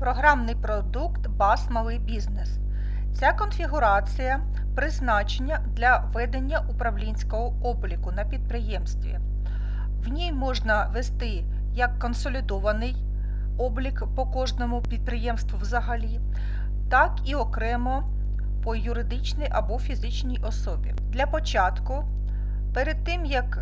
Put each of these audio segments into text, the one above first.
Програмний продукт BAS Малий бізнес. Ця конфігурація призначення для ведення управлінського обліку на підприємстві. В ній можна вести як консолідований облік по кожному підприємству взагалі, так і окремо по юридичній або фізичній особі. Для початку, перед тим як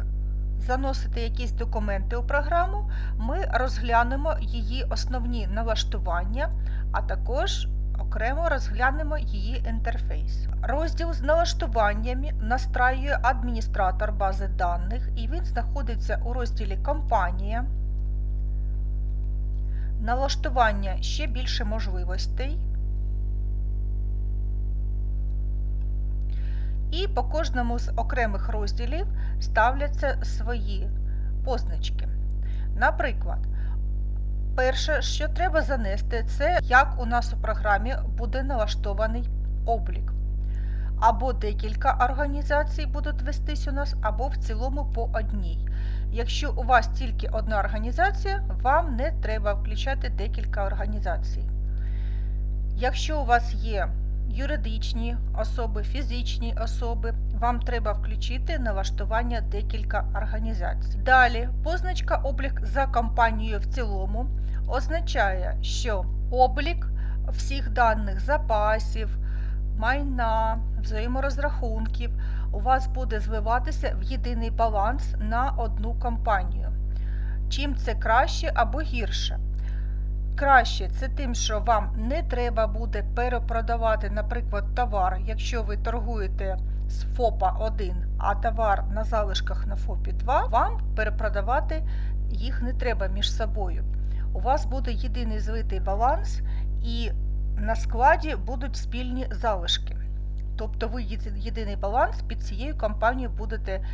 заносити якісь документи у програму, ми розглянемо її основні налаштування, а також окремо розглянемо її інтерфейс. Розділ з налаштуваннями настраює адміністратор бази даних, і він знаходиться у розділі Компанія. Налаштування ще більше можливостей. І по кожному з окремих розділів ставляться свої позначки. Наприклад, перше, що треба занести, це як у нас у програмі буде налаштований облік. Або декілька організацій будуть вестись у нас, або в цілому по одній. Якщо у вас тільки одна організація, вам не треба включати декілька організацій. Якщо у вас є юридичні особи, фізичні особи, вам треба включити налаштування декілька організацій. Далі, позначка облік за компанією в цілому означає, що облік всіх даних запасів, майна, взаєморозрахунків у вас буде звиватися в єдиний баланс на одну компанію. Чим це краще або гірше? Краще це тим, що вам не треба буде перепродавати, наприклад, товар, якщо ви торгуєте з ФОПа 1, а товар на залишках на ФОПі 2, вам перепродавати їх не треба між собою. У вас буде єдиний звитий баланс, і на складі будуть спільні залишки. Тобто ви єдиний баланс під цією компанією будете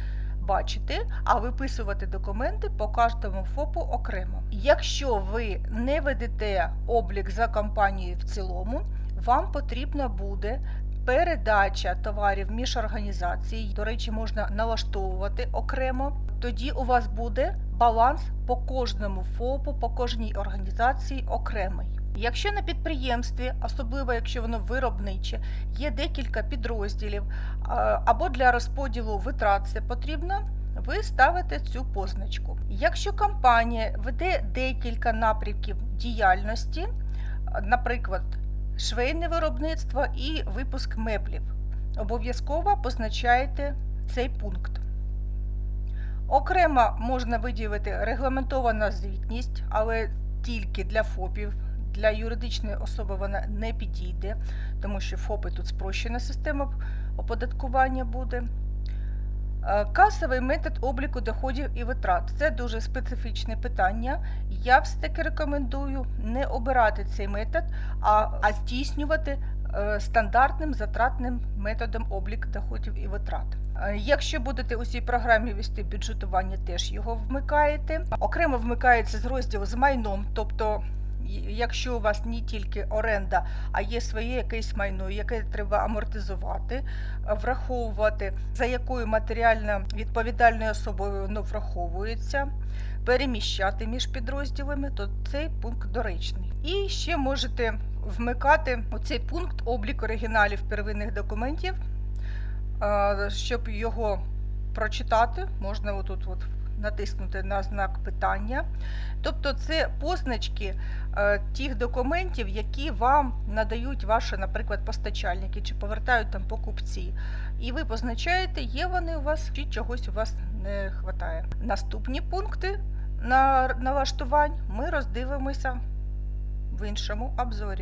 бачити, а виписувати документи по кожному ФОПу окремо. Якщо ви не ведете облік за компанією в цілому, вам потрібна буде передача товарів між організацій. До речі, можна налаштовувати окремо. Тоді у вас буде баланс по кожному ФОПу, по кожній організації окремий. Якщо на підприємстві, особливо якщо воно виробниче, є декілька підрозділів або для розподілу витрат це потрібно, ви ставите цю позначку. Якщо компанія веде декілька напрямків діяльності, наприклад, швейне виробництво і випуск меблів, обов'язково позначаєте цей пункт. Окремо можна виділити регламентована звітність, але тільки для ФОПів. Для юридичної особи вона не підійде, тому що ФОПи тут спрощена система оподаткування буде. Касовий метод обліку доходів і витрат це дуже специфічне питання. Я все-таки рекомендую не обирати цей метод, а, а здійснювати стандартним затратним методом облік доходів і витрат. Якщо будете у цій програмі вести бюджетування, теж його вмикаєте. Окремо вмикається з розділу з майном, тобто якщо у вас не тільки оренда, а є своє якесь майно, яке треба амортизувати, враховувати, за якою матеріально відповідальною особою воно враховується, переміщати між підрозділами, то цей пункт доречний. І ще можете вмикати оцей пункт облік оригіналів первинних документів, щоб його прочитати, можна отут от натиснути на знак питання. Тобто це позначки е, тих документів, які вам надають ваші, наприклад, постачальники чи повертають там покупці. І ви позначаєте, є вони у вас чи чогось у вас не вистачає. Наступні пункти на налаштувань ми роздивимося в іншому обзорі.